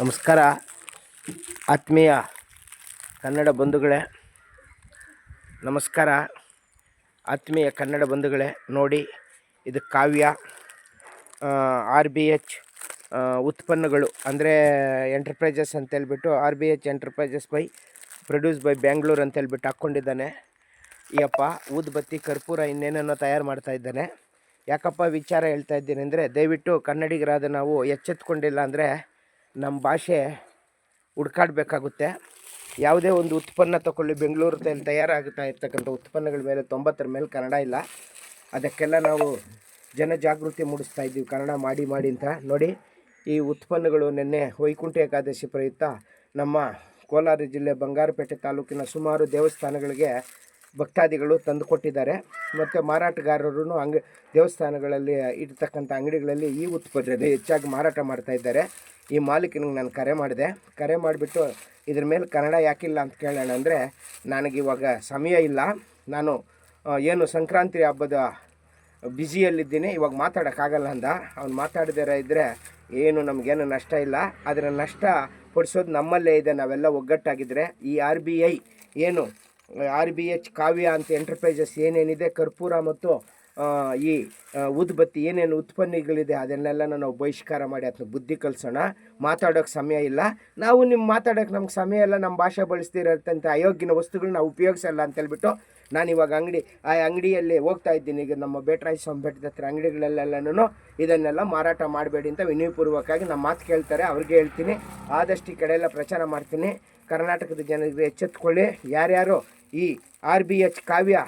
ನಮಸ್ಕಾರ. ಆತ್ಮೀಯ ಕನ್ನಡ ಬಂಧುಗಳೇ, ನಮಸ್ಕಾರ. ಆತ್ಮೀಯ ಕನ್ನಡ ಬಂಧುಗಳೇ, ನೋಡಿ, ಇದು ಕಾವ್ಯ ಆರ್ ಬಿ ಎಚ್ ಉತ್ಪನ್ನಗಳು, ಅಂದರೆ ಎಂಟರ್ಪ್ರೈಸಸ್ ಅಂತೇಳ್ಬಿಟ್ಟು R B H enterprises by, produce by Bangalore ಅಂತೇಳ್ಬಿಟ್ಟು ಹಾಕ್ಕೊಂಡಿದ್ದಾನೆ. ಈ ಅಪ್ಪ ಊದ್ಬತ್ತಿ, ಕರ್ಪೂರ ಇನ್ನೇನೇನೋ ತಯಾರು ಮಾಡ್ತಾ ಇದ್ದಾನೆ. ಯಾಕಪ್ಪ ವಿಚಾರ ಹೇಳ್ತಾ ಇದ್ದೀನಿ ಅಂದರೆ, ದಯವಿಟ್ಟು ಕನ್ನಡಿಗರಾದ ನಾವು ಎಚ್ಚೆತ್ಕೊಂಡಿಲ್ಲ ಅಂದರೆ ನಮ್ಮ ಭಾಷೆ ಹುಡ್ಕಾಡಬೇಕಾಗುತ್ತೆ. ಯಾವುದೇ ಒಂದು ಉತ್ಪನ್ನ ತಗೊಳ್ಳಿ ಬೆಂಗಳೂರಲ್ಲಿ ತಯಾರಾಗುತ್ತಾ ಇರ್ತಕ್ಕಂಥ ಉತ್ಪನ್ನಗಳ ಮೇಲೆ ತೊಂಬತ್ತರ ಮೇಲೆ ಕನ್ನಡ ಇಲ್ಲ. ಅದಕ್ಕೆಲ್ಲ ನಾವು ಜನಜಾಗೃತಿ ಮೂಡಿಸ್ತಾ ಇದ್ದೀವಿ, ಕನ್ನಡ ಮಾಡಿ ಮಾಡಿ ಅಂತ. ನೋಡಿ, ಈ ಉತ್ಪನ್ನಗಳು ನಿನ್ನೆ ವೈಕುಂಠ ಏಕಾದಶಿ ಪ್ರಯುಕ್ತ ನಮ್ಮ ಕೋಲಾರ ಜಿಲ್ಲೆ ಬಂಗಾರಪೇಟೆ ತಾಲೂಕಿನ ಸುಮಾರು ದೇವಸ್ಥಾನಗಳಿಗೆ ಭಕ್ತಾದಿಗಳು ತಂದು ಕೊಟ್ಟಿದ್ದಾರೆ. ಮತ್ತು ಮಾರಾಟಗಾರರು ಅಂಗ ದೇವಸ್ಥಾನಗಳಲ್ಲಿ ಇರ್ತಕ್ಕಂಥ ಅಂಗಡಿಗಳಲ್ಲಿ ಈ ಉತ್ಪನ್ನ ಹೆಚ್ಚಾಗಿ ಮಾರಾಟ ಮಾಡ್ತಾ ಇದ್ದಾರೆ. ಈ ಮಾಲೀಕನಿಗೆ ನಾನು ಕರೆ ಮಾಡಿದೆ. ಕರೆ ಮಾಡಿಬಿಟ್ಟು, ಇದ್ರ ಮೇಲೆ ಕನ್ನಡ ಯಾಕಿಲ್ಲ ಅಂತ ಕೇಳೋಣ ಅಂದರೆ ನನಗಿವಾಗ ಸಮಯ ಇಲ್ಲ. ನಾನು ಏನು ಸಂಕ್ರಾಂತಿ ಹಬ್ಬದ ಬ್ಯುಸಿಯಲ್ಲಿದ್ದೀನಿ. ಇವಾಗ ಮಾತಾಡೋಕ್ಕಾಗಲ್ಲ ಅಂದ. ಅವ್ನು ಮಾತಾಡದಿರ ಇದ್ದರೆ ಏನು ನಮಗೇನು ನಷ್ಟ ಇಲ್ಲ. ಅದರ ನಷ್ಟ ಪಡಿಸೋದು ನಮ್ಮಲ್ಲೇ ಇದೆ. ನಾವೆಲ್ಲ ಒಗ್ಗಟ್ಟಾಗಿದ್ದರೆ ಈ ಆರ್ ಬಿ ಐ ಏನು ಆರ್ ಬಿ ಎಚ್ ಕಾವ್ಯ ಅಂತ ಎಂಟರ್ಪ್ರೈಸಸ್ ಏನೇನಿದೆ ಕರ್ಪೂರ ಮತ್ತು ಈ ಉದ್ಬತ್ತಿ, ಏನೇನು ಉತ್ಪನ್ನಗಳಿದೆ ಅದನ್ನೆಲ್ಲ ನಾವು ಬಹಿಷ್ಕಾರ ಮಾಡಿ ಅದನ್ನ ಬುದ್ಧಿ ಕಲಿಸೋಣ. ಮಾತಾಡೋಕ್ಕೆ ಸಮಯ ಇಲ್ಲ. ನಾವು ನಿಮ್ಮ ಮಾತಾಡೋಕ್ಕೆ ನಮ್ಗೆ ಸಮಯ ಇಲ್ಲ ನಮ್ಮ ಭಾಷೆ ಬಳಸ್ತಿರೋಂಥ ಅಯೋಗ್ಯನ ವಸ್ತುಗಳನ್ನ ನಾವು ಉಪಯೋಗಿಸಲ್ಲ ಅಂತೇಳ್ಬಿಟ್ಟು ನಾನು ಇವಾಗ ಅಂಗಡಿ, ಆ ಅಂಗಡಿಯಲ್ಲಿ ಹೋಗ್ತಾ ಇದ್ದೀನಿ. ಈಗ ನಮ್ಮ ಬೇಟರಾಯ ಸ್ವಾಮಿ ಬೆಟ್ಟದ ಹತ್ರ ಅಂಗಡಿಗಳಲ್ಲೆಲ್ಲನೂ ಇದನ್ನೆಲ್ಲ ಮಾರಾಟ ಮಾಡಬೇಡಿ ಅಂತ ವಿನಯಪೂರ್ವಕವಾಗಿ ನಮ್ಮ ಮಾತು ಕೇಳ್ತಾರೆ. ಅವ್ರಿಗೆ ಹೇಳ್ತೀನಿ. ಆದಷ್ಟು ಈ ಕಡೆ ಪ್ರಚಾರ ಮಾಡ್ತೀನಿ. ಕರ್ನಾಟಕದ ಜನರಿಗೆ ಎಚ್ಚೆತ್ಕೊಳ್ಳಿ. ಯಾರ್ಯಾರು ಈ ಆರ್ ಬಿ ಎಚ್ ಕಾವ್ಯ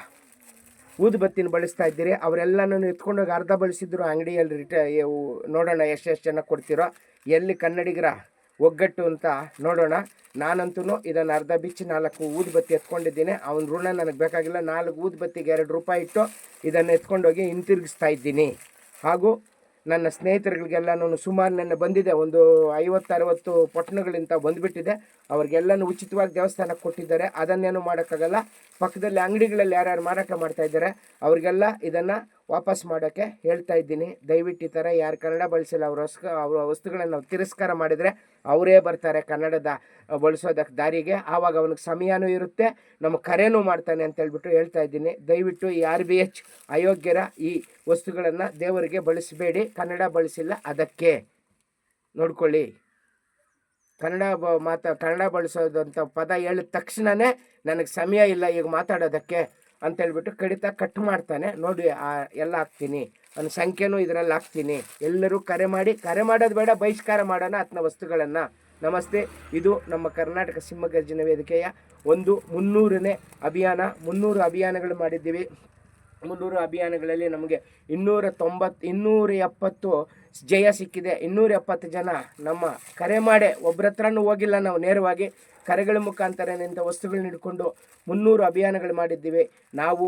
ಊದುಬತ್ತಿನ ಬಳಸ್ತಾ ಇದ್ದೀರಿ. ಅವರೆಲ್ಲನೂ ಎತ್ಕೊಂಡೋಗಿ ಅರ್ಧ ಬಳಸಿದ್ರು ಅಂಗಡಿಯಲ್ಲಿ ರಿಟ ನೋಡೋಣ ಎಷ್ಟೆಷ್ಟು ಜನ ಕೊಡ್ತೀರೋ. ಎಲ್ಲಿ ಕನ್ನಡಿಗರ ಒಗ್ಗಟ್ಟು ಅಂತ ನೋಡೋಣ. ನಾನಂತೂ ಇದನ್ನು ಅರ್ಧ ಬಿಚ್ಚಿ ನಾಲ್ಕು ಊದುಬತ್ತಿ ಎತ್ಕೊಂಡಿದ್ದೀನಿ. ಅವನ ಋಣ ನನಗೆ ಬೇಕಾಗಿಲ್ಲ. ನಾಲ್ಕು ಊದುಬತ್ತಿಗೆ ಎರಡು ರೂಪಾಯಿ ಇಟ್ಟು ಇದನ್ನು ಎತ್ಕೊಂಡೋಗಿ ಹಿಂತಿರುಗಿಸ್ತಾ ಇದ್ದೀನಿ. ಹಾಗೂ ನನ್ನ ಸ್ನೇಹಿತರುಗಳಿಗೆಲ್ಲನೂ ಸುಮಾರು ನನ್ನ ಬಂದಿದೆ. ಒಂದು ಐವತ್ತು ಅರವತ್ತು ಪೊಟ್ಟಣಗಳಿಂತ ಬಂದುಬಿಟ್ಟಿದೆ. ಅವ್ರಿಗೆಲ್ಲನೂ ಉಚಿತವಾಗಿ ದೇವಸ್ಥಾನಕ್ಕೆ ಕೊಟ್ಟಿದ್ದಾರೆ. ಅದನ್ನೇನು ಮಾಡೋಕ್ಕಾಗಲ್ಲ. ಪಕ್ಕದಲ್ಲಿ ಅಂಗಡಿಗಳಲ್ಲಿ ಯಾರ್ಯಾರು ಮಾರಾಟ ಮಾಡ್ತಾ ಇದ್ದಾರೆ, ಅವರಿಗೆಲ್ಲ ಇದನ್ನು ವಾಪಸ್ ಮಾಡೋಕ್ಕೆ ಹೇಳ್ತಾ ಇದ್ದೀನಿ. ದಯವಿಟ್ಟು ಈ ಥರ ಯಾರು ಕನ್ನಡ ಬಳಸಿಲ್ಲ, ಅವ್ರ ವಸ್ತು ಅವ್ರ ವಸ್ತುಗಳನ್ನು ನಾವು ತಿರಸ್ಕಾರ ಮಾಡಿದರೆ ಅವರೇ ಬರ್ತಾರೆ ಕನ್ನಡದ ಬಳಸೋದಕ್ಕೆ ದಾರಿಗೆ. ಆವಾಗ ಅವನಿಗೆ ಸಮಯನೂ ಇರುತ್ತೆ, ನಮ್ಮ ಕರೆನೂ ಮಾಡ್ತಾನೆ ಅಂತ ಹೇಳ್ಬಿಟ್ಟು ಹೇಳ್ತಾ ಇದ್ದೀನಿ. ದಯವಿಟ್ಟು ಈ ಆರ್ ಬಿ ಎಚ್ ಅಯೋಗ್ಯರ ಈ ವಸ್ತುಗಳನ್ನು ದೇವರಿಗೆ ಬಳಸಬೇಡಿ, ಕನ್ನಡ ಬಳಸಿಲ್ಲ ಅದಕ್ಕೆ. ನೋಡ್ಕೊಳ್ಳಿ. ಕನ್ನಡ ಬ, ಮಾತಾ, ಕನ್ನಡ ಬಳಸೋದಂಥ ಪದ ಹೇಳಿದ ತಕ್ಷಣವೇ ನನಗೆ ಸಮಯ ಇಲ್ಲ ಈಗ ಮಾತಾಡೋದಕ್ಕೆ. ಅಂತೇಳ್ಬಿಟ್ಟು ಕಡಿತ ಕಟ್ ಮಾಡ್ತಾನೆ. ನೋಡಿ, ಆ, ಎಲ್ಲ ಹಾಕ್ತೀನಿ. ನನ್ನ ಸಂಖ್ಯೆನೂ ಇದರಲ್ಲಿ ಹಾಕ್ತೀನಿ. ಎಲ್ಲರೂ ಕರೆ ಮಾಡಿ, ಕರೆ ಮಾಡೋದು ಬೇಡ, ಬಹಿಷ್ಕಾರ ಮಾಡೋಣ ಅತ್ನ ವಸ್ತುಗಳನ್ನು. ನಮಸ್ತೆ, ಇದು ನಮ್ಮ ಕರ್ನಾಟಕ ಸಿಂಹಗರ್ಜನ ವೇದಿಕೆಯ ಒಂದು ಮುನ್ನೂರನೇ ಅಭಿಯಾನ. ಮುನ್ನೂರು ಅಭಿಯಾನಗಳು ಮಾಡಿದ್ದೀವಿ. ಮುನ್ನೂರು ಅಭಿಯಾನಗಳಲ್ಲಿ ನಮಗೆ ಇನ್ನೂರ ತೊಂಬತ್ತು, ಇನ್ನೂರ ಎಪ್ಪತ್ತು ಜಯ ಸಿಕ್ಕಿದೆ. ಇನ್ನೂರ ಎಪ್ಪತ್ತು ಜನ ನಮ್ಮ ಕರೆ ಮಾಡೇ ಒಬ್ಬರ ಹತ್ರನೂ ಹೋಗಿಲ್ಲ ನಾವು ನೇರವಾಗಿ. ಕರೆಗಳ ಮುಖಾಂತರ ಇಂಥ ವಸ್ತುಗಳನ್ನ ಹಿಡ್ಕೊಂಡು ಮುನ್ನೂರು ಅಭಿಯಾನಗಳು ಮಾಡಿದ್ದೀವಿ. ನಾವು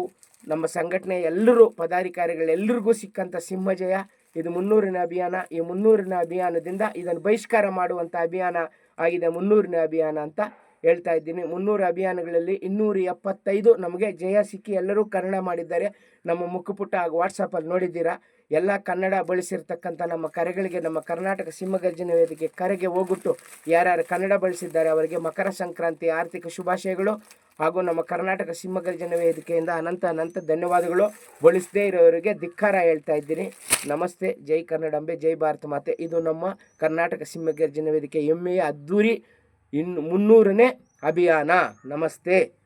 ನಮ್ಮ ಸಂಘಟನೆ ಎಲ್ಲರೂ ಪದಾಧಿಕಾರಿಗಳೆಲ್ಲರಿಗೂ ಸಿಕ್ಕಂಥ ಸಿಂಹಜಯ ಇದು ಮುನ್ನೂರಿನ ಅಭಿಯಾನ. ಈ ಮುನ್ನೂರಿನ ಅಭಿಯಾನದಿಂದ ಇದನ್ನು ಬಹಿಷ್ಕಾರ ಮಾಡುವಂಥ ಅಭಿಯಾನ ಆಗಿದೆ. ಮುನ್ನೂರಿನ ಅಭಿಯಾನ ಅಂತ ಹೇಳ್ತಾ ಇದ್ದೀನಿ. ಮುನ್ನೂರು ಅಭಿಯಾನಗಳಲ್ಲಿ ಇನ್ನೂರ ಎಪ್ಪತ್ತೈದು ನಮಗೆ ಜಯ ಸಿಕ್ಕಿ ಎಲ್ಲರೂ ಕನ್ನಡ ಮಾಡಿದ್ದಾರೆ. ನಮ್ಮ ಮುಖಪುಟ ಹಾಗೂ ವಾಟ್ಸಪ್ಪಲ್ಲಿ ನೋಡಿದ್ದೀರಾ? ಎಲ್ಲ ಕನ್ನಡ ಬಳಸಿರ್ತಕ್ಕಂಥ ನಮ್ಮ ಕರೆಗಳಿಗೆ, ನಮ್ಮ ಕರ್ನಾಟಕ ಸಿಂಹಗರ್ಜನ ವೇದಿಕೆ ಕರೆಗೆ ಹೋಗ್ಬಿಟ್ಟು ಯಾರ್ಯಾರು ಕನ್ನಡ ಬಳಸಿದ್ದಾರೆ ಅವರಿಗೆ ಮಕರ ಸಂಕ್ರಾಂತಿ ಆರ್ಥಿಕ ಶುಭಾಶಯಗಳು ಹಾಗೂ ನಮ್ಮ ಕರ್ನಾಟಕ ಸಿಂಹಗರ್ಜನ ವೇದಿಕೆಯಿಂದ ಅನಂತ ಅನಂತ ಧನ್ಯವಾದಗಳು. ಬಳಸದೇ ಇರೋರಿಗೆ ಧಿಕ್ಕಾರ ಹೇಳ್ತಾ ಇದ್ದೀನಿ. ನಮಸ್ತೆ. ಜೈ ಕನ್ನಡಂಬೆ ಜೈ ಭಾರತ ಮಾತೆ. ಇದು ನಮ್ಮ ಕರ್ನಾಟಕ ಸಿಂಹಗರ್ಜನ ವೇದಿಕೆ ಹೆಮ್ಮೆಯ ಅದ್ದೂರಿ ಇನ್ನು ಮುನ್ನೂರನೇ ಅಭಿಯಾನ. ನಮಸ್ತೆ.